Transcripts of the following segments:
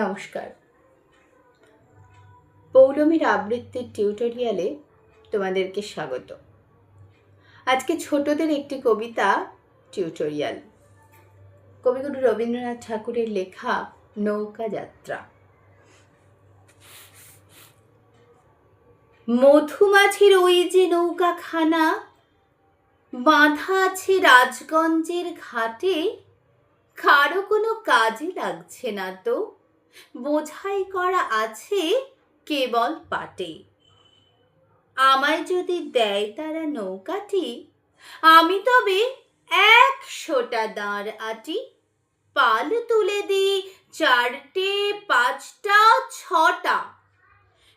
নমস্কার। পৌলমীর আবৃত্তির টিউটোরিয়ালে তোমাদেরকে স্বাগত। আজকে ছোটদের একটি কবিতা টিউটোরিয়াল কবিগুরু রবীন্দ্রনাথ ঠাকুরের লেখা নৌকা যাত্রা। মধুমাছির ওই যে নৌকাখানা, বাঁধা আছে রাজগঞ্জের ঘাটে, কারও কোনো কাজে লাগছে না তো? বোঝাই করা আছে কেবল পাটে। আমায় যদি দেয় তারা নৌকাটি, আমি তবে একশোটা দাঁড় আটি, পাল তুলে দিই চারটে, পাঁচটা, ছটা।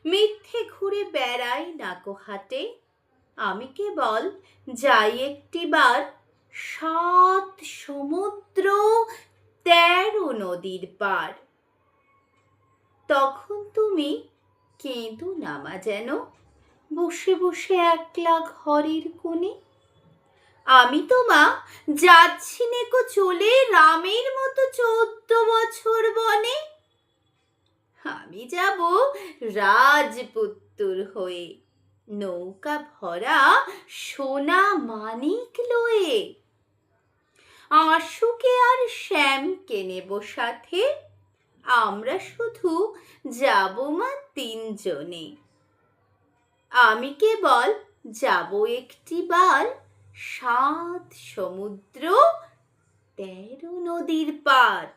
মিথ্যে ঘুরে বেড়াই নাকো হাটে, আমি কেবল যাই একটিবার সাত সমুদ্র তেরো নদীর পার। তখন তুমি কেঁদো নামা যেন। বসে বসে একলা ঘরের কোণে। আমি তো মা যাচ্ছি নেকো চলে রামের মতো চোদ্দ বছর বনে। আমি যাব রাজপুত্তুর হয়ে। নৌকা ভরা সোনা মানিক লয়ে। আশুকে আর শ্যামকে নেব সাথে। আমরা শুধু যাব মা তিনজনে। আমি কেবল যাব একটি বার সাত সমুদ্র, তেরো নদীর পার।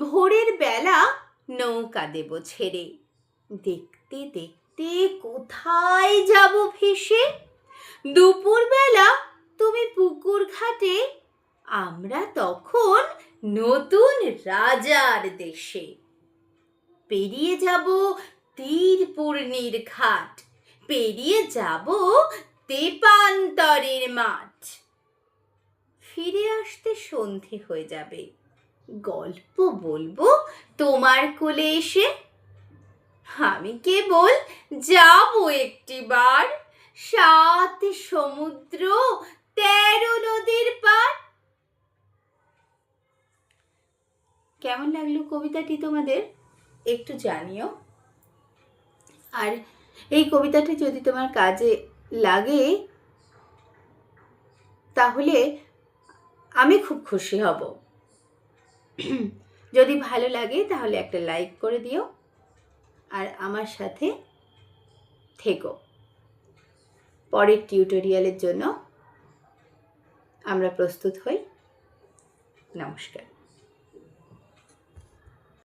ভোরের বেলা নৌকা দেব ছেড়ে। দেখতে দেখতে কোথায় যাব ভেসে? দুপুরবেলা তুমি পুকুর ঘাটে আমরা তখন নতুন রাজার দেশে। পেরিয়ে যাব তীরপূর্ণির ঘাট। পেরিয়ে যাব তেপান্তরের মাঠ। ফিরে আসতে সন্ধে হয়ে যাবে। গল্প বলব তোমার কোলে এসে। আমি কেবল যাব একটিবার সাত সমুদ্র, তেরো নদীর পার কেমন লাগল কবিতাটি তোমাদের? একটু জানিও। আর এই কবিতাটি যদি তোমার কাজে লাগে, তাহলে আমি খুব খুশি হব। যদি ভালো লাগে, তাহলে একটা লাইক করে দিও। আর আমার সাথে থেকো। পরের টিউটোরিয়ালের জন্য আমরা প্রস্তুত হই। নমস্কার।